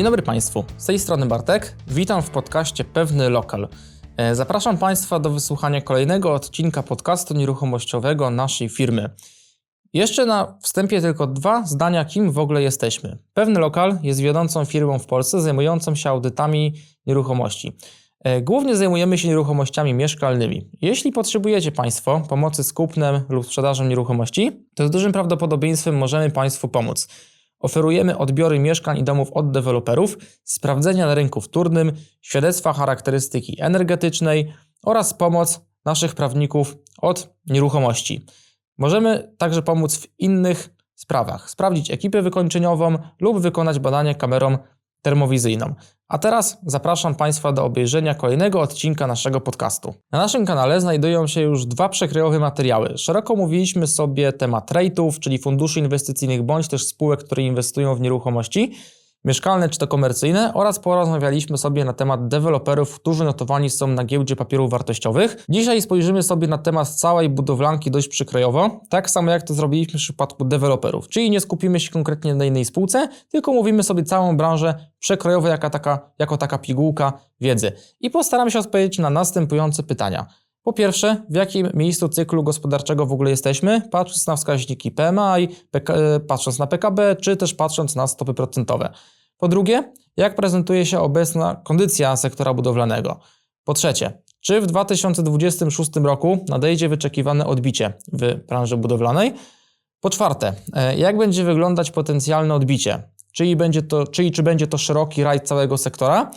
Dzień dobry Państwu, z tej strony Bartek. Witam w podcaście Pewny Lokal. E, Zapraszam Państwa do wysłuchania kolejnego odcinka podcastu nieruchomościowego naszej firmy. Jeszcze na wstępie tylko dwa zdania, kim w ogóle jesteśmy. Pewny Lokal jest wiodącą firmą w Polsce zajmującą się audytami nieruchomości. E, Głównie zajmujemy się nieruchomościami mieszkalnymi. Jeśli potrzebujecie Państwo pomocy z kupnem lub sprzedażą nieruchomości, to z dużym prawdopodobieństwem możemy Państwu pomóc. Oferujemy odbiory mieszkań i domów od deweloperów, sprawdzenia na rynku wtórnym, świadectwa charakterystyki energetycznej oraz pomoc naszych prawników od nieruchomości. Możemy także pomóc w innych sprawach, sprawdzić ekipę wykończeniową lub wykonać badanie kamerą termowizyjną. A teraz zapraszam Państwa do obejrzenia kolejnego odcinka naszego podcastu. Na naszym kanale znajdują się już dwa przekrojowe materiały. Szeroko mówiliśmy sobie temat rate'ów, czyli funduszy inwestycyjnych bądź też spółek, które inwestują w nieruchomości mieszkalne czy to komercyjne oraz porozmawialiśmy sobie na temat deweloperów, którzy notowani są na giełdzie papierów wartościowych. Dzisiaj spojrzymy sobie na temat całej budowlanki dość przykrojowo, tak samo jak to zrobiliśmy w przypadku deweloperów, czyli nie skupimy się konkretnie na jednej spółce, tylko mówimy sobie całą branżę przekrojowo taka, jako taka pigułka wiedzy. I postaramy się odpowiedzieć na następujące pytania. Po pierwsze, w jakim miejscu cyklu gospodarczego w ogóle jesteśmy, patrząc na wskaźniki PMI, e, patrząc na PKB, czy też patrząc na stopy procentowe. Po drugie, jak prezentuje się obecna kondycja sektora budowlanego. Po trzecie, czy w 2026 roku nadejdzie wyczekiwane odbicie w branży budowlanej? Po czwarte, e, jak będzie wyglądać potencjalne odbicie? Czyli, będzie to, czyli czy będzie to szeroki rajd całego sektora?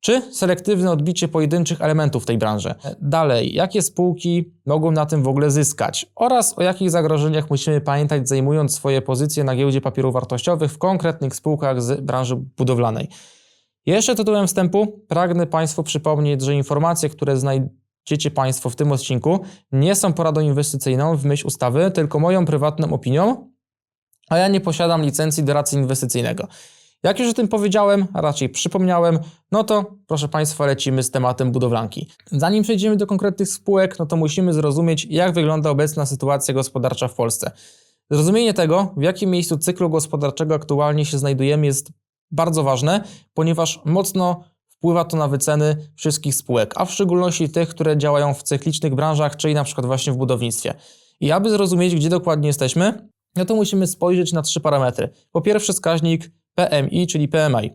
Czy selektywne odbicie pojedynczych elementów tej branży. Dalej, jakie spółki mogą na tym w ogóle zyskać oraz o jakich zagrożeniach musimy pamiętać zajmując swoje pozycje na giełdzie papierów wartościowych w konkretnych spółkach z branży budowlanej. Jeszcze tytułem wstępu pragnę Państwu przypomnieć, że informacje, które znajdziecie Państwo w tym odcinku nie są poradą inwestycyjną w myśl ustawy, tylko moją prywatną opinią, a ja nie posiadam licencji doradcy inwestycyjnego. Jak już o tym powiedziałem, a raczej przypomniałem, no to proszę Państwa, lecimy z tematem budowlanki. Zanim przejdziemy do konkretnych spółek, no to musimy zrozumieć, jak wygląda obecna sytuacja gospodarcza w Polsce. Zrozumienie tego, w jakim miejscu cyklu gospodarczego aktualnie się znajdujemy, jest bardzo ważne, ponieważ mocno wpływa to na wyceny wszystkich spółek, a w szczególności tych, które działają w cyklicznych branżach, czyli na przykład właśnie w budownictwie. I aby zrozumieć, gdzie dokładnie jesteśmy, no to musimy spojrzeć na trzy parametry. Po pierwsze, wskaźnik PMI, czyli PMI.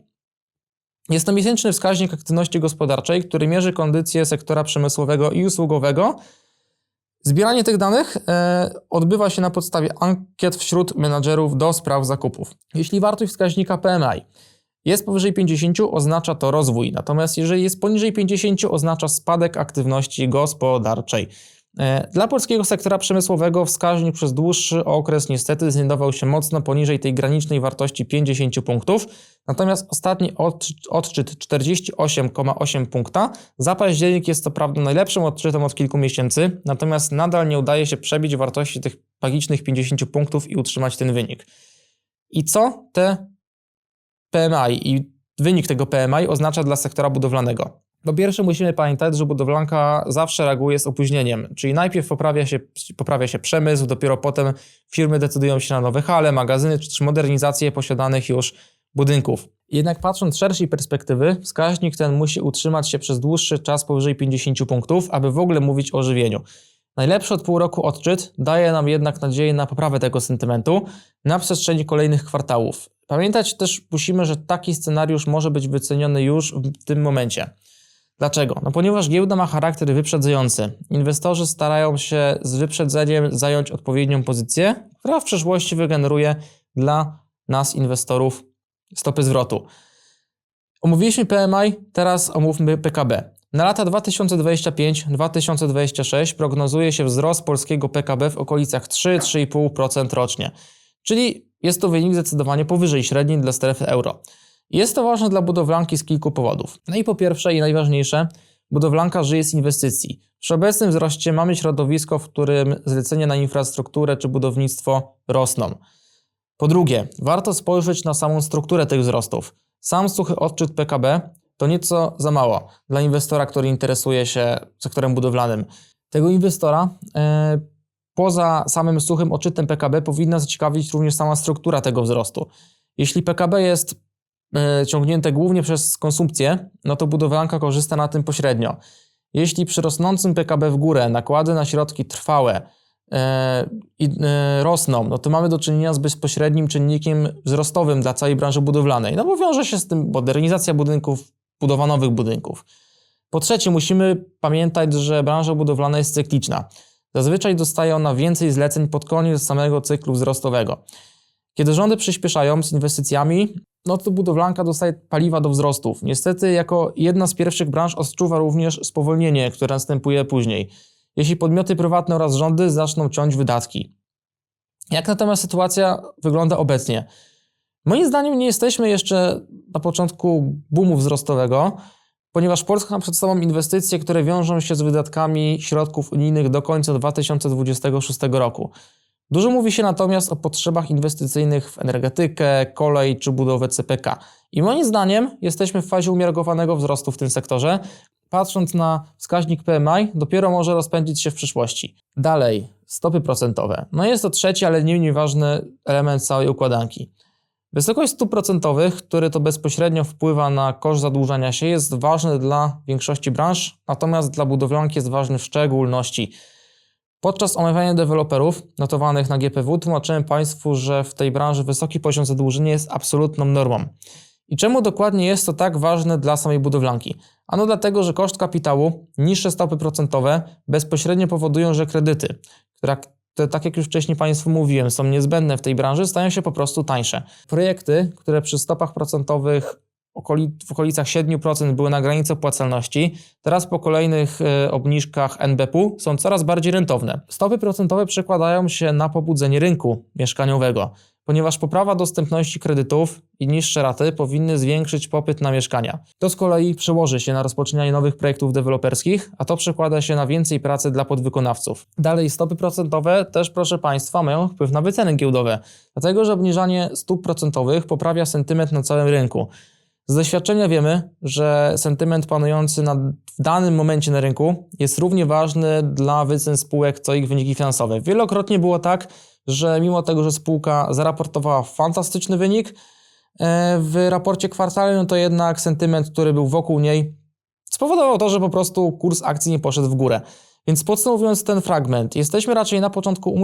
Jest to miesięczny wskaźnik aktywności gospodarczej, który mierzy kondycję sektora przemysłowego i usługowego. Zbieranie tych danych e, odbywa się na podstawie ankiet wśród menadżerów do spraw zakupów. Jeśli wartość wskaźnika PMI jest powyżej 50, oznacza to rozwój, natomiast jeżeli jest poniżej 50, oznacza spadek aktywności gospodarczej. E, Dla polskiego sektora przemysłowego wskaźnik przez dłuższy okres niestety znajdował się mocno poniżej tej granicznej wartości 50 punktów, natomiast ostatni odczy- odczyt 48,8 punkta za październik jest to prawda najlepszym odczytem od kilku miesięcy, natomiast nadal nie udaje się przebić wartości tych magicznych 50 punktów i utrzymać ten wynik. I co te PMI i wynik tego PMI oznacza dla sektora budowlanego? Po pierwsze musimy pamiętać, że budowlanka zawsze reaguje z opóźnieniem, czyli najpierw poprawia się, poprawia się przemysł, dopiero potem firmy decydują się na nowe hale, magazyny czy też modernizację posiadanych już budynków. Jednak patrząc z szerszej perspektywy, wskaźnik ten musi utrzymać się przez dłuższy czas powyżej 50 punktów, aby w ogóle mówić o ożywieniu. Najlepszy od pół roku odczyt daje nam jednak nadzieję na poprawę tego sentymentu na przestrzeni kolejnych kwartałów. Pamiętać też musimy, że taki scenariusz może być wyceniony już w tym momencie. Dlaczego? No ponieważ giełda ma charakter wyprzedzający. Inwestorzy starają się z wyprzedzeniem zająć odpowiednią pozycję, która w przyszłości wygeneruje dla nas inwestorów stopy zwrotu. Omówiliśmy PMI, teraz omówmy PKB. Na lata 2025-2026 prognozuje się wzrost polskiego PKB w okolicach 3-3,5% rocznie, czyli jest to wynik zdecydowanie powyżej średniej dla strefy euro. Jest to ważne dla budowlanki z kilku powodów. No i po pierwsze i najważniejsze, budowlanka żyje z inwestycji. Przy obecnym wzroście mamy środowisko, w którym zlecenia na infrastrukturę czy budownictwo rosną. Po drugie, warto spojrzeć na samą strukturę tych wzrostów. Sam suchy odczyt PKB to nieco za mało dla inwestora, który interesuje się sektorem budowlanym. Tego inwestora e, poza samym suchym odczytem PKB powinna zaciekawić również sama struktura tego wzrostu. Jeśli PKB jest ciągnięte głównie przez konsumpcję, no to budowlanka korzysta na tym pośrednio. Jeśli przy rosnącym PKB w górę nakłady na środki trwałe e, i, e, rosną, no to mamy do czynienia z bezpośrednim czynnikiem wzrostowym dla całej branży budowlanej. No bo wiąże się z tym modernizacja budynków, budowa nowych budynków. Po trzecie, musimy pamiętać, że branża budowlana jest cykliczna. Zazwyczaj dostaje ona więcej zleceń pod koniec samego cyklu wzrostowego. Kiedy rządy przyspieszają z inwestycjami, no to budowlanka dostaje paliwa do wzrostów. Niestety, jako jedna z pierwszych branż odczuwa również spowolnienie, które następuje później, jeśli podmioty prywatne oraz rządy zaczną ciąć wydatki. Jak natomiast sytuacja wygląda obecnie? Moim zdaniem nie jesteśmy jeszcze na początku boomu wzrostowego, ponieważ Polska ma przed sobą inwestycje, które wiążą się z wydatkami środków unijnych do końca 2026 roku. Dużo mówi się natomiast o potrzebach inwestycyjnych w energetykę, kolej czy budowę CPK. I moim zdaniem jesteśmy w fazie umiarkowanego wzrostu w tym sektorze. Patrząc na wskaźnik PMI, dopiero może rozpędzić się w przyszłości. Dalej, stopy procentowe. No jest to trzeci, ale nie mniej ważny element całej układanki. Wysokość stóp procentowych, który to bezpośrednio wpływa na koszt zadłużania się, jest ważny dla większości branż, natomiast dla budowlanki jest ważny w szczególności. Podczas omawiania deweloperów notowanych na GPW tłumaczyłem Państwu, że w tej branży wysoki poziom zadłużenia jest absolutną normą. I czemu dokładnie jest to tak ważne dla samej budowlanki? Ano dlatego, że koszt kapitału, niższe stopy procentowe bezpośrednio powodują, że kredyty, które tak jak już wcześniej Państwu mówiłem, są niezbędne w tej branży, stają się po prostu tańsze. Projekty, które przy stopach procentowych w okolicach 7% były na granicy opłacalności, teraz po kolejnych e, obniżkach NBP są coraz bardziej rentowne. Stopy procentowe przekładają się na pobudzenie rynku mieszkaniowego ponieważ poprawa dostępności kredytów i niższe raty powinny zwiększyć popyt na mieszkania. To z kolei przełoży się na rozpoczynanie nowych projektów deweloperskich, a to przekłada się na więcej pracy dla podwykonawców. Dalej, stopy procentowe też, proszę Państwa, mają wpływ na wyceny giełdowe, dlatego że obniżanie stóp procentowych poprawia sentyment na całym rynku. Z doświadczenia wiemy, że sentyment panujący na, w danym momencie na rynku jest równie ważny dla wycen spółek, co ich wyniki finansowe. Wielokrotnie było tak, że mimo tego, że spółka zaraportowała fantastyczny wynik e, w raporcie kwartalnym, to jednak sentyment, który był wokół niej, spowodował to, że po prostu kurs akcji nie poszedł w górę. Więc podsumowując ten fragment, jesteśmy raczej na początku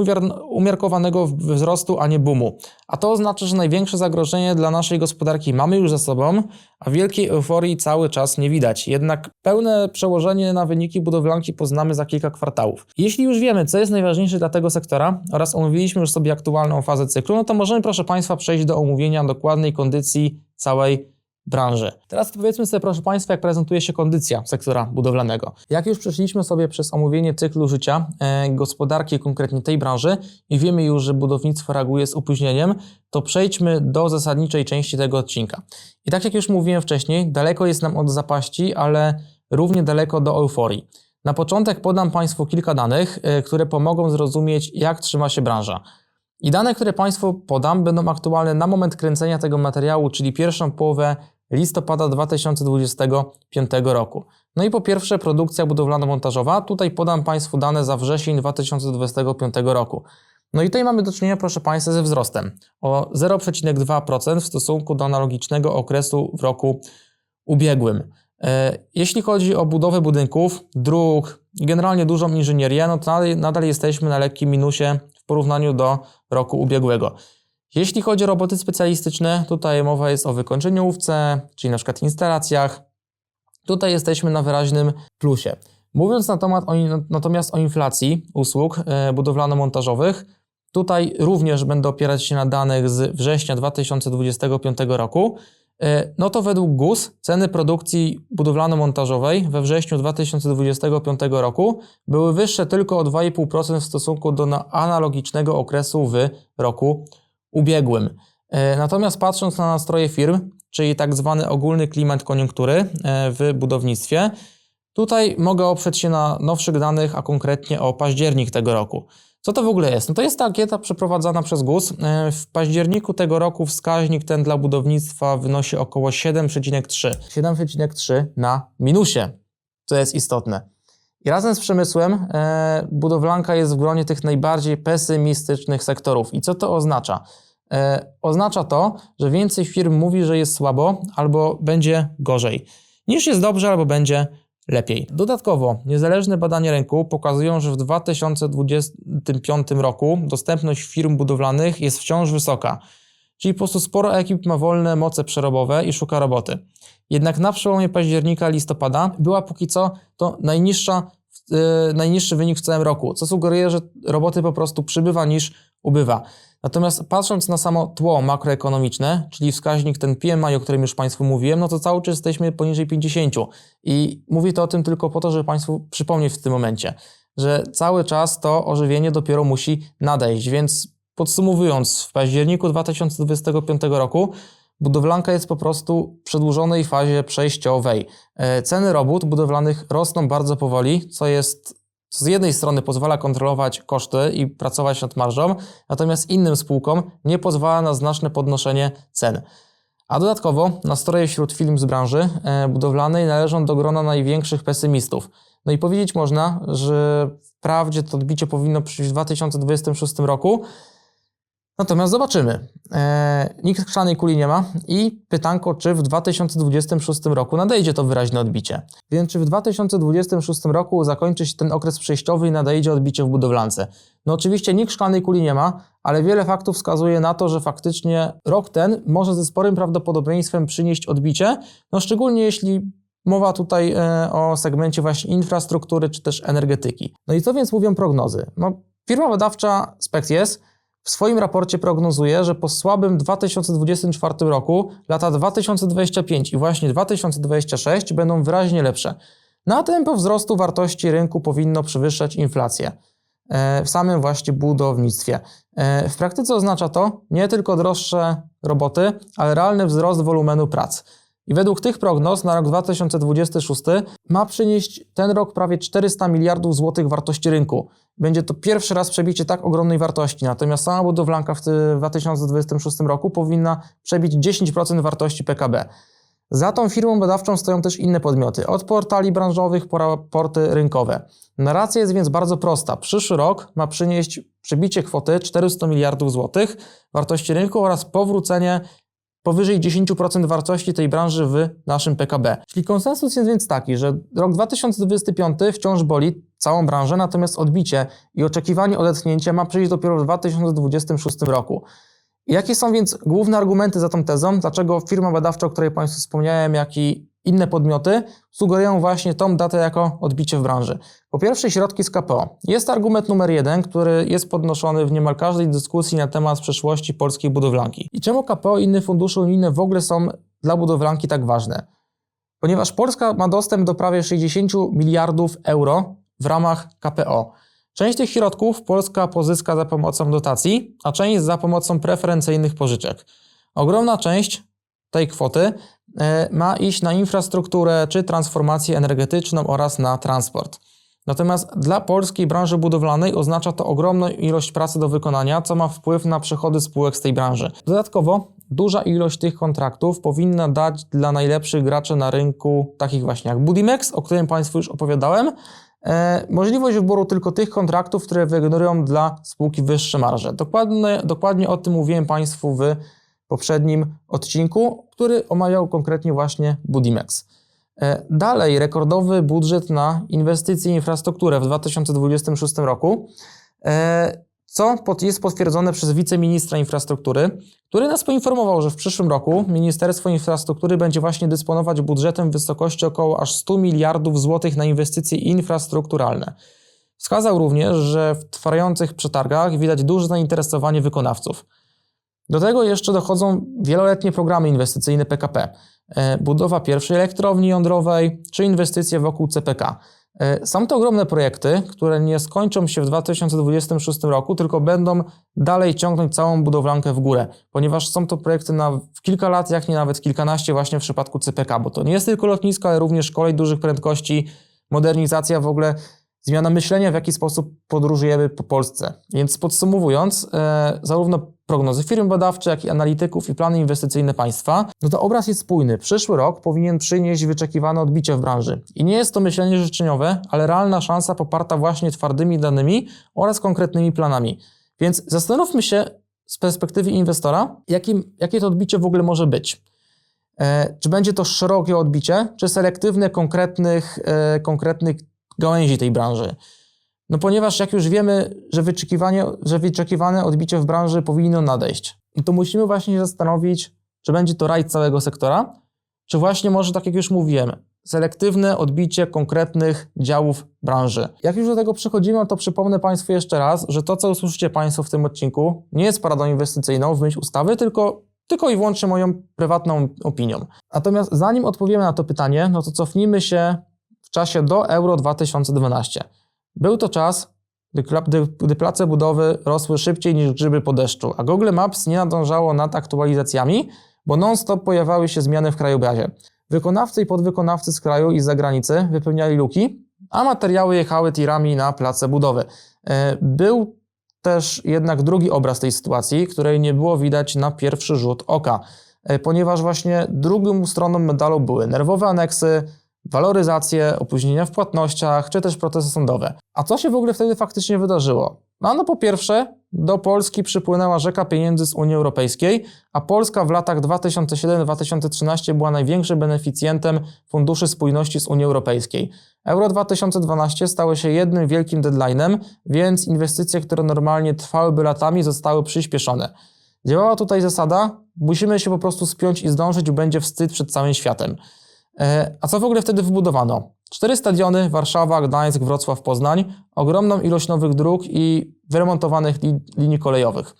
umiarkowanego wzrostu, a nie boomu. A to oznacza, że największe zagrożenie dla naszej gospodarki mamy już za sobą, a wielkiej euforii cały czas nie widać. Jednak pełne przełożenie na wyniki budowlanki poznamy za kilka kwartałów. Jeśli już wiemy, co jest najważniejsze dla tego sektora oraz omówiliśmy już sobie aktualną fazę cyklu, no to możemy, proszę Państwa, przejść do omówienia dokładnej kondycji całej branży. Teraz powiedzmy sobie, proszę Państwa, jak prezentuje się kondycja sektora budowlanego. Jak już przeszliśmy sobie przez omówienie cyklu życia e, gospodarki, konkretnie tej branży i wiemy już, że budownictwo reaguje z opóźnieniem, to przejdźmy do zasadniczej części tego odcinka. I tak jak już mówiłem wcześniej, daleko jest nam od zapaści, ale równie daleko do euforii. Na początek podam Państwu kilka danych, e, które pomogą zrozumieć, jak trzyma się branża. I dane, które Państwu podam, będą aktualne na moment kręcenia tego materiału, czyli pierwszą połowę listopada 2025 roku. No i po pierwsze produkcja budowlano-montażowa. Tutaj podam Państwu dane za wrzesień 2025 roku. No i tutaj mamy do czynienia, proszę Państwa, ze wzrostem o 0,2% w stosunku do analogicznego okresu w roku ubiegłym. E, jeśli chodzi o budowę budynków, dróg i generalnie dużą inżynierię, no to nadal, nadal jesteśmy na lekkim minusie porównaniu do roku ubiegłego. Jeśli chodzi o roboty specjalistyczne, tutaj mowa jest o wykończeniówce, czyli na przykład instalacjach. Tutaj jesteśmy na wyraźnym plusie. Mówiąc natomiast o inflacji usług e, budowlano-montażowych, tutaj również będę opierać się na danych z września 2025 roku. E, no to według GUS ceny produkcji budowlano-montażowej we wrześniu 2025 roku były wyższe tylko o 2,5% w stosunku do analogicznego okresu w roku ubiegłym. E, natomiast patrząc na nastroje firm, czyli tak zwany ogólny klimat koniunktury e, w budownictwie, tutaj mogę oprzeć się na nowszych danych, a konkretnie o październik tego roku. Co to w ogóle jest? No to jest ta ankieta przeprowadzana przez GUS. E, w październiku tego roku wskaźnik ten dla budownictwa wynosi około 7,3. 7,3 na minusie, co jest istotne. I razem z przemysłem e, budowlanka jest w gronie tych najbardziej pesymistycznych sektorów. I co to oznacza? e, oznacza to, że więcej firm mówi, że jest słabo albo będzie gorzej, niż jest dobrze albo będzie lepiej. Dodatkowo, niezależne badania rynku pokazują, że w 2025 roku dostępność firm budowlanych jest wciąż wysoka, czyli po prostu sporo ekip ma wolne moce przerobowe i szuka roboty. Jednak na przełomie października listopada była póki co to najniższa, yy, najniższy wynik w całym roku, co sugeruje, że roboty po prostu przybywa niż ubywa. Natomiast patrząc na samo tło makroekonomiczne, czyli wskaźnik ten PMI, o którym już Państwu mówiłem, no to cały czas jesteśmy poniżej 50. I mówię to o tym tylko po to, żeby Państwu przypomnieć w tym momencie, że cały czas to ożywienie dopiero musi nadejść. Więc podsumowując, w październiku 2025 roku budowlanka jest po prostu w przedłużonej fazie przejściowej. E, ceny robót budowlanych rosną bardzo powoli, co jest z jednej strony pozwala kontrolować koszty i pracować nad marżą, natomiast innym spółkom nie pozwala na znaczne podnoszenie cen. A dodatkowo nastroje wśród firm z branży e, budowlanej należą do grona największych pesymistów. No i powiedzieć można, że wprawdzie to odbicie powinno przyjść w 2026 roku, Natomiast zobaczymy. Eee, nikt szklanej kuli nie ma i pytanko, czy w 2026 roku nadejdzie to wyraźne odbicie. Więc czy w 2026 roku zakończy się ten okres przejściowy i nadejdzie odbicie w budowlance? No oczywiście nikt szklanej kuli nie ma, ale wiele faktów wskazuje na to, że faktycznie rok ten może ze sporym prawdopodobieństwem przynieść odbicie, no szczególnie jeśli Mowa tutaj e, o segmencie właśnie infrastruktury czy też energetyki. No i co więc mówią prognozy? No, firma badawcza Species w swoim raporcie prognozuje, że po słabym 2024 roku lata 2025 i właśnie 2026 będą wyraźnie lepsze. Na tempo wzrostu wartości rynku powinno przewyższać inflację e, w samym właśnie budownictwie. E, w praktyce oznacza to nie tylko droższe roboty, ale realny wzrost wolumenu prac. I według tych prognoz na rok 2026 ma przynieść ten rok prawie 400 miliardów złotych wartości rynku. Będzie to pierwszy raz przebicie tak ogromnej wartości, natomiast sama budowlanka w 2026 roku powinna przebić 10% wartości PKB. Za tą firmą badawczą stoją też inne podmioty, od portali branżowych po raporty rynkowe. Narracja jest więc bardzo prosta. Przyszły rok ma przynieść przebicie kwoty 400 miliardów złotych wartości rynku oraz powrócenie powyżej 10% wartości tej branży w naszym PKB. Czyli konsensus jest więc taki, że rok 2025 wciąż boli całą branżę, natomiast odbicie i oczekiwanie odetchnięcia ma przyjść dopiero w 2026 roku. Jakie są więc główne argumenty za tą tezą? Dlaczego firma badawcza, o której Państwu wspomniałem, jak i inne podmioty sugerują właśnie tą datę jako odbicie w branży. Po pierwsze, środki z KPO. Jest argument numer jeden, który jest podnoszony w niemal każdej dyskusji na temat przyszłości polskiej budowlanki. I czemu KPO i inne fundusze unijne w ogóle są dla budowlanki tak ważne? Ponieważ Polska ma dostęp do prawie 60 miliardów euro w ramach KPO. Część tych środków Polska pozyska za pomocą dotacji, a część za pomocą preferencyjnych pożyczek. Ogromna część tej kwoty e, ma iść na infrastrukturę czy transformację energetyczną oraz na transport. Natomiast dla polskiej branży budowlanej oznacza to ogromną ilość pracy do wykonania, co ma wpływ na przychody spółek z tej branży. Dodatkowo duża ilość tych kontraktów powinna dać dla najlepszych graczy na rynku, takich właśnie jak Budimex, o którym Państwu już opowiadałem, możliwość wyboru tylko tych kontraktów, które wygenerują dla spółki wyższe marże. Dokładnie, dokładnie o tym mówiłem Państwu w poprzednim odcinku, który omawiał konkretnie właśnie Budimex. E, dalej, rekordowy budżet na inwestycje i infrastrukturę w 2026 roku, e, co jest potwierdzone przez wiceministra infrastruktury, który nas poinformował, że w przyszłym roku Ministerstwo Infrastruktury będzie właśnie dysponować budżetem w wysokości około aż 100 miliardów złotych na inwestycje infrastrukturalne. Wskazał również, że w trwających przetargach widać duże zainteresowanie wykonawców. Do tego jeszcze dochodzą wieloletnie programy inwestycyjne PKP, e, budowa pierwszej elektrowni jądrowej czy inwestycje wokół CPK. E, są to ogromne projekty, które nie skończą się w 2026 roku, tylko będą dalej ciągnąć całą budowlankę w górę, ponieważ są to projekty na kilka lat, jak nie nawet kilkanaście właśnie w przypadku CPK, bo to nie jest tylko lotnisko, ale również kolej dużych prędkości, modernizacja w ogóle zmiana myślenia, w jaki sposób podróżujemy po Polsce. Więc podsumowując, e, zarówno prognozy firm badawczych, jak i analityków i plany inwestycyjne państwa, no to obraz jest spójny. Przyszły rok powinien przynieść wyczekiwane odbicie w branży. I nie jest to myślenie życzeniowe, ale realna szansa poparta właśnie twardymi danymi oraz konkretnymi planami. Więc zastanówmy się, z perspektywy inwestora, jakim, jakie to odbicie w ogóle może być. E, czy będzie to szerokie odbicie, czy selektywne konkretnych, e, konkretnych gałęzi tej branży? No ponieważ jak już wiemy, że, wyczekiwanie, że wyczekiwane odbicie w branży powinno nadejść, to musimy właśnie się zastanowić, czy będzie to rajd całego sektora, czy właśnie może, tak jak już mówiłem, selektywne odbicie konkretnych działów branży. Jak już do tego przechodzimy, to przypomnę Państwu jeszcze raz, że to, co usłyszycie Państwo w tym odcinku, nie jest poradą inwestycyjną w myśl ustawy, tylko, tylko i wyłącznie moją prywatną opinią. Natomiast zanim odpowiemy na to pytanie, no to cofnijmy się w czasie do Euro 2012. Był to czas, gdy, gdy, place budowy rosły szybciej niż grzyby po deszczu, a Google Maps nie nadążało nad aktualizacjami, bo non-stop pojawiały się zmiany w krajobrazie. Wykonawcy i podwykonawcy z kraju i z zagranicy wypełniali luki, a materiały jechały tirami na place budowy. E, Był też jednak drugi obraz tej sytuacji, której nie było widać na pierwszy rzut oka, e, ponieważ właśnie drugą stroną medalu były nerwowe aneksy, waloryzacje, opóźnienia w płatnościach, czy też procesy sądowe. A co się w ogóle wtedy faktycznie wydarzyło? No, no po pierwsze, do Polski przypłynęła rzeka pieniędzy z Unii Europejskiej, a Polska w latach 2007-2013 była największym beneficjentem Funduszy Spójności z Unii Europejskiej. Euro 2012 stało się jednym wielkim deadline'em, więc inwestycje, które normalnie trwałyby latami, zostały przyspieszone. Działała tutaj zasada, musimy się po prostu spiąć i zdążyć, będzie wstyd przed całym światem. E, A co w ogóle wtedy wybudowano? Cztery stadiony, Warszawa, Gdańsk, Wrocław, Poznań, ogromną ilość nowych dróg i wyremontowanych li, linii kolejowych.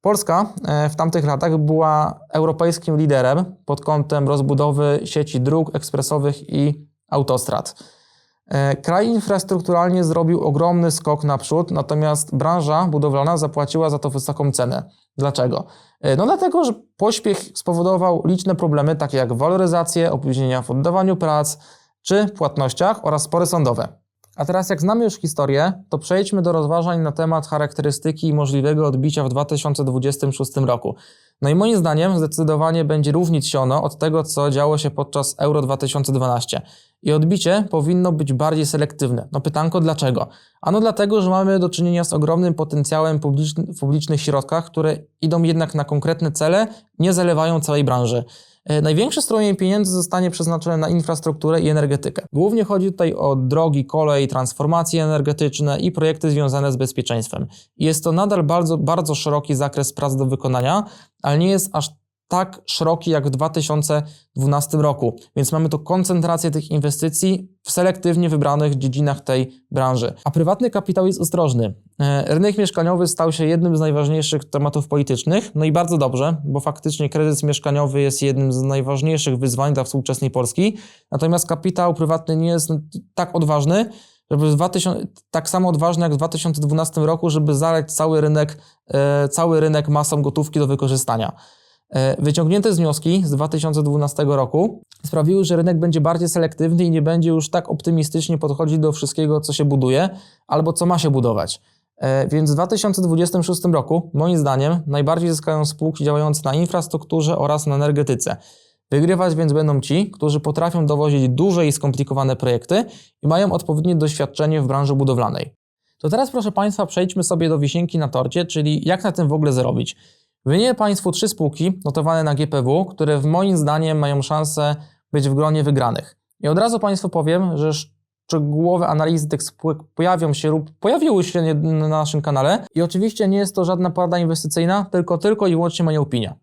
Polska e, w tamtych latach była europejskim liderem pod kątem rozbudowy sieci dróg ekspresowych i autostrad. E, Kraj infrastrukturalnie zrobił ogromny skok naprzód, natomiast branża budowlana zapłaciła za to wysoką cenę. Dlaczego? E, No dlatego, że pośpiech spowodował liczne problemy, takie jak waloryzacje, opóźnienia w oddawaniu prac czy płatnościach oraz spory sądowe. A teraz jak znamy już historię, to przejdźmy do rozważań na temat charakterystyki możliwego odbicia w 2026 roku. No i moim zdaniem zdecydowanie będzie różnić się ono od tego, co działo się podczas Euro 2012. I odbicie powinno być bardziej selektywne. No pytanko dlaczego? Ano dlatego, że mamy do czynienia z ogromnym potencjałem w publicznych środkach, które idą jednak na konkretne cele, nie zalewają całej branży. E, Największe strumień pieniędzy zostanie przeznaczone na infrastrukturę i energetykę. Głównie chodzi tutaj o drogi, kolej, transformacje energetyczne i projekty związane z bezpieczeństwem. Jest to nadal bardzo, bardzo szeroki zakres prac do wykonania, ale nie jest aż tak szeroki jak w 2012 roku, więc mamy tu koncentrację tych inwestycji w selektywnie wybranych dziedzinach tej branży. A prywatny kapitał jest ostrożny. E, Rynek mieszkaniowy stał się jednym z najważniejszych tematów politycznych, no i bardzo dobrze, bo faktycznie kryzys mieszkaniowy jest jednym z najważniejszych wyzwań dla współczesnej Polski, natomiast kapitał prywatny nie jest tak odważny, żeby w 2000, tak samo odważny jak w 2012 roku, żeby zalać cały rynek, e, cały rynek masą gotówki do wykorzystania. E, Wyciągnięte wnioski z 2012 roku sprawiły, że rynek będzie bardziej selektywny i nie będzie już tak optymistycznie podchodzić do wszystkiego, co się buduje albo co ma się budować. E, Więc w 2026 roku, moim zdaniem, najbardziej zyskają spółki działające na infrastrukturze oraz na energetyce. Wygrywać więc będą ci, którzy potrafią dowozić duże i skomplikowane projekty i mają odpowiednie doświadczenie w branży budowlanej. To teraz, proszę Państwa, przejdźmy sobie do wisienki na torcie, czyli jak na tym w ogóle zarobić. Wymienię Państwu trzy spółki notowane na GPW, które w moim zdaniem mają szansę być w gronie wygranych. I od razu Państwu powiem, że szczegółowe analizy tych spółek pojawią się lub pojawiły się na naszym kanale i oczywiście nie jest to żadna porada inwestycyjna, tylko tylko i wyłącznie moja opinia.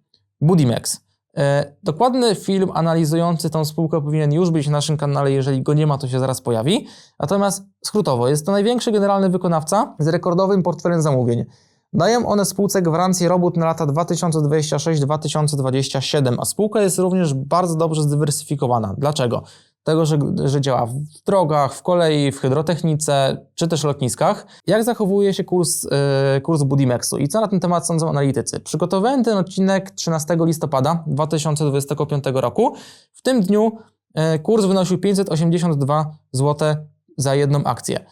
Budimex. E, Dokładny film analizujący tą spółkę powinien już być na naszym kanale, jeżeli go nie ma, to się zaraz pojawi. Natomiast skrótowo, jest to największy generalny wykonawca z rekordowym portfelem zamówień. Dają one spółce gwarancję robót na lata 2026-2027, a spółka jest również bardzo dobrze zdywersyfikowana. Dlaczego? Tego, że, że działa w drogach, w kolei, w hydrotechnice czy też lotniskach. Jak zachowuje się kurs, yy, kurs Budimexu i co na ten temat sądzą analitycy? Przygotowałem ten odcinek 13 listopada 2025 roku. W tym dniu yy, kurs wynosił 582 zł za jedną akcję.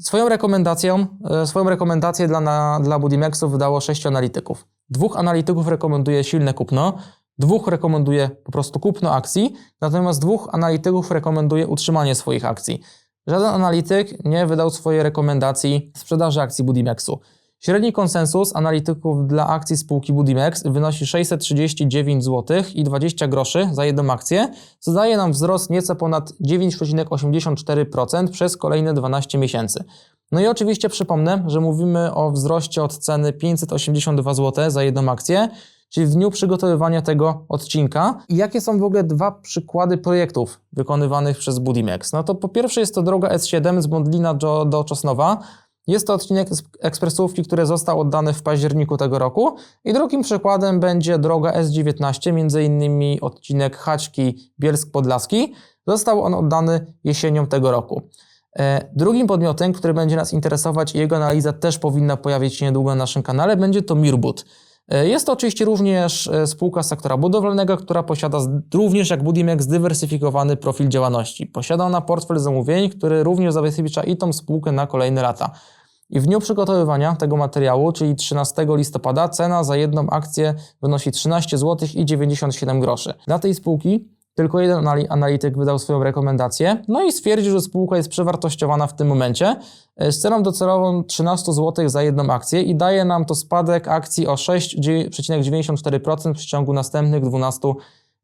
Swoją rekomendacją, e, swoją rekomendację dla, na, dla Budimexu wydało sześciu analityków. Dwóch analityków rekomenduje silne kupno, dwóch rekomenduje po prostu kupno akcji, natomiast dwóch analityków rekomenduje utrzymanie swoich akcji. Żaden analityk nie wydał swojej rekomendacji sprzedaży akcji Budimexu. Średni konsensus analityków dla akcji spółki Budimex wynosi 639 zł i 20 groszy za jedną akcję, co daje nam wzrost nieco ponad 9,84% przez kolejne 12 miesięcy. No i oczywiście przypomnę, że mówimy o wzroście od ceny 582 zł za jedną akcję, czyli w dniu przygotowywania tego odcinka. I jakie są w ogóle dwa przykłady projektów wykonywanych przez Budimex? No to po pierwsze jest to droga S7 z Bądlina do, do Czosnowa. Jest to odcinek ekspresówki, który został oddany w październiku tego roku. I drugim przykładem będzie droga S19, między innymi odcinek Haćki Bielsk-Podlaski. Został on oddany jesienią tego roku. E, drugim podmiotem, który będzie nas interesować i jego analiza też powinna pojawić się niedługo na naszym kanale, będzie to Mirbut. E, jest to oczywiście również e, spółka z sektora budowlanego, która posiada również jak Budimex zdywersyfikowany profil działalności. Posiada ona portfel zamówień, który również zabezpiecza i tą spółkę na kolejne lata. I w dniu przygotowywania tego materiału, czyli 13 listopada, cena za jedną akcję wynosi 13 zł i 97 groszy. Dla tej spółki tylko jeden analityk wydał swoją rekomendację, no i stwierdził, że spółka jest przewartościowana w tym momencie e, z ceną docelową 13 zł za jedną akcję i daje nam to spadek akcji o 6,94% w ciągu następnych 12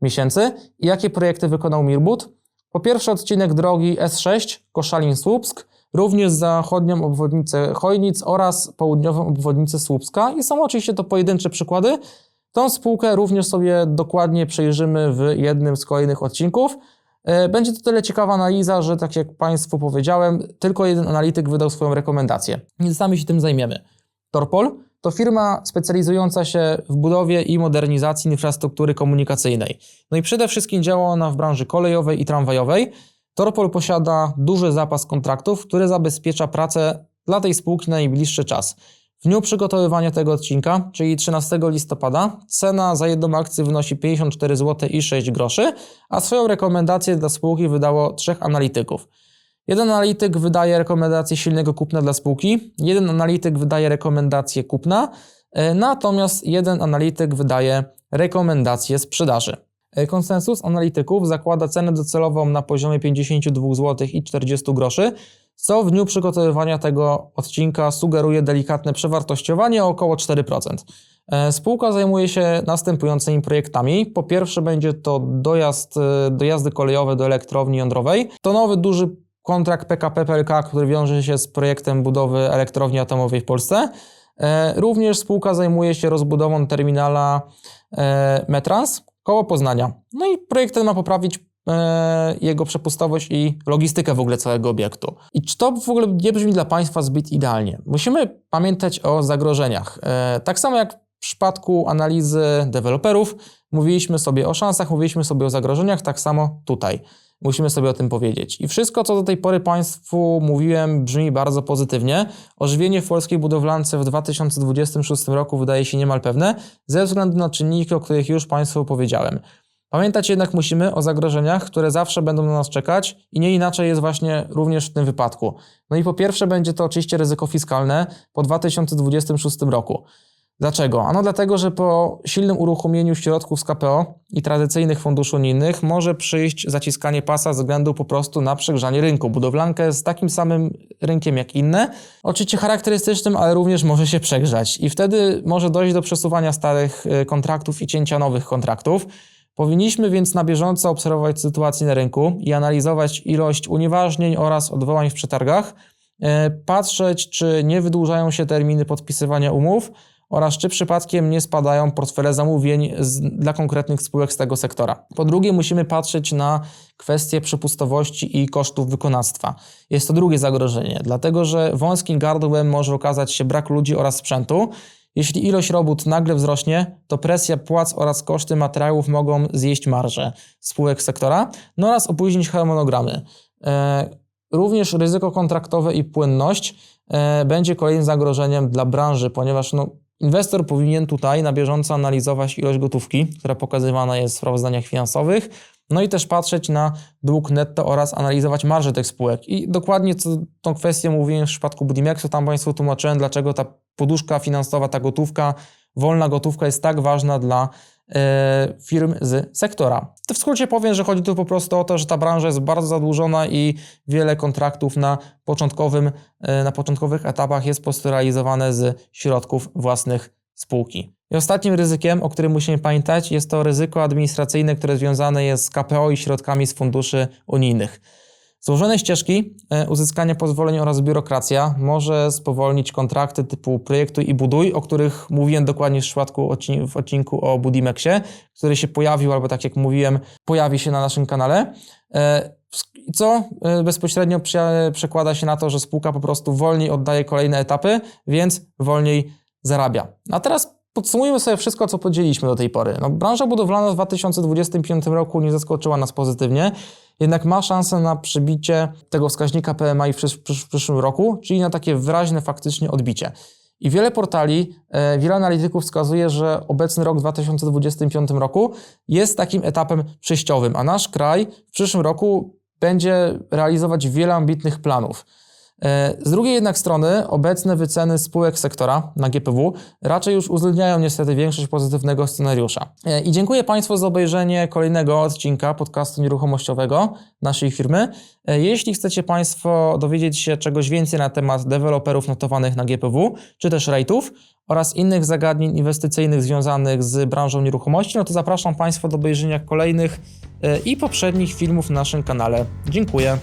miesięcy. I jakie projekty wykonał Mirbut? Po pierwsze odcinek drogi S6 Koszalin-Słupsk, również zachodnią obwodnicę Chojnic oraz południową obwodnicę Słupska i są oczywiście to pojedyncze przykłady, Tą spółkę również sobie dokładnie przejrzymy w jednym z kolejnych odcinków. E, będzie to tyle ciekawa analiza, że tak jak Państwu powiedziałem, tylko jeden analityk wydał swoją rekomendację. Więc sami się tym zajmiemy. Torpol to firma specjalizująca się w budowie i modernizacji infrastruktury komunikacyjnej. No i przede wszystkim działa ona w branży kolejowej i tramwajowej. Torpol posiada duży zapas kontraktów, który zabezpiecza pracę dla tej spółki na najbliższy czas. W dniu przygotowywania tego odcinka, czyli 13 listopada, cena za jedną akcję wynosi 54 zł i 6 groszy, a swoją rekomendację dla spółki wydało trzech analityków. Jeden analityk wydaje rekomendację silnego kupna dla spółki, jeden analityk wydaje rekomendację kupna, e, natomiast jeden analityk wydaje rekomendację sprzedaży. E, konsensus analityków zakłada cenę docelową na poziomie 52 zł i 40 groszy, co w dniu przygotowywania tego odcinka sugeruje delikatne przewartościowanie o około 4%. E, spółka zajmuje się następującymi projektami. Po pierwsze będzie to dojazd, e, dojazdy kolejowe do elektrowni jądrowej. To nowy duży kontrakt PKP PLK, który wiąże się z projektem budowy elektrowni atomowej w Polsce. E, również spółka zajmuje się rozbudową terminala Metrans koło Poznania. No i projekt ten ma poprawić jego przepustowość i logistykę w ogóle całego obiektu. I czy to w ogóle nie brzmi dla Państwa zbyt idealnie? Musimy pamiętać o zagrożeniach. E, tak samo jak w przypadku analizy deweloperów, mówiliśmy sobie o szansach, mówiliśmy sobie o zagrożeniach, tak samo tutaj. Musimy sobie o tym powiedzieć. I wszystko, co do tej pory Państwu mówiłem, brzmi bardzo pozytywnie. Ożywienie w polskiej budowlance w 2026 roku wydaje się niemal pewne, ze względu na czynniki, o których już Państwu powiedziałem. Pamiętać jednak musimy o zagrożeniach, które zawsze będą na nas czekać i nie inaczej jest właśnie również w tym wypadku. No i po pierwsze będzie to oczywiście ryzyko fiskalne po 2026 roku. Dlaczego? Ano dlatego, że po silnym uruchomieniu środków z KPO i tradycyjnych funduszy unijnych może przyjść zaciskanie pasa ze względu po prostu na przegrzanie rynku. Budowlanka jest takim samym rynkiem jak inne, oczywiście charakterystycznym, ale również może się przegrzać i wtedy może dojść do przesuwania starych y, kontraktów i cięcia nowych kontraktów. Powinniśmy więc na bieżąco obserwować sytuację na rynku i analizować ilość unieważnień oraz odwołań w przetargach, e, patrzeć, czy nie wydłużają się terminy podpisywania umów oraz czy przypadkiem nie spadają portfele zamówień z, dla konkretnych spółek z tego sektora. Po drugie, musimy patrzeć na kwestie przepustowości i kosztów wykonawstwa. Jest to drugie zagrożenie, dlatego że wąskim gardłem może okazać się brak ludzi oraz sprzętu, jeśli ilość robót nagle wzrośnie, to presja płac oraz koszty materiałów mogą zjeść marże spółek sektora no oraz opóźnić harmonogramy. E, również ryzyko kontraktowe i płynność e, będzie kolejnym zagrożeniem dla branży, ponieważ no, inwestor powinien tutaj na bieżąco analizować ilość gotówki, która pokazywana jest w sprawozdaniach finansowych, no i też patrzeć na dług netto oraz analizować marże tych spółek. I dokładnie co, tą kwestię mówiłem w przypadku Budimexu, tam Państwu tłumaczyłem, dlaczego ta poduszka finansowa, ta gotówka, wolna gotówka jest tak ważna dla e, firm z sektora. W skrócie powiem, że chodzi tu po prostu o to, że ta branża jest bardzo zadłużona i wiele kontraktów na, początkowym, e, na początkowych etapach jest po prostu realizowane z środków własnych spółki. I ostatnim ryzykiem, o którym musimy pamiętać, jest to ryzyko administracyjne, które związane jest z KPO i środkami z funduszy unijnych. Złożone ścieżki e, uzyskania pozwoleń oraz biurokracja może spowolnić kontrakty typu projektuj i buduj, o których mówiłem dokładnie w przypadku w odcinku o Budimexie, który się pojawił, albo tak jak mówiłem, pojawi się na naszym kanale. E, Co e, bezpośrednio prze- przekłada się na to, że spółka po prostu wolniej oddaje kolejne etapy, więc wolniej zarabia. A teraz podsumujmy sobie wszystko, co podzieliliśmy do tej pory. No, branża budowlana w 2025 roku nie zaskoczyła nas pozytywnie, jednak ma szansę na przebicie tego wskaźnika PMI w, przysz- w przyszłym roku, czyli na takie wyraźne faktycznie odbicie. I wiele portali, e, wiele analityków wskazuje, że obecny rok 2025 roku jest takim etapem przejściowym, a nasz kraj w przyszłym roku będzie realizować wiele ambitnych planów. E, Z drugiej jednak strony obecne wyceny spółek sektora na GPW raczej już uwzględniają niestety większość pozytywnego scenariusza. E, I dziękuję Państwu za obejrzenie kolejnego odcinka podcastu nieruchomościowego naszej firmy. E, Jeśli chcecie Państwo dowiedzieć się czegoś więcej na temat deweloperów notowanych na GPW, czy też rate'ów oraz innych zagadnień inwestycyjnych związanych z branżą nieruchomości, no to zapraszam Państwa do obejrzenia kolejnych i poprzednich filmów na naszym kanale. Dziękuję.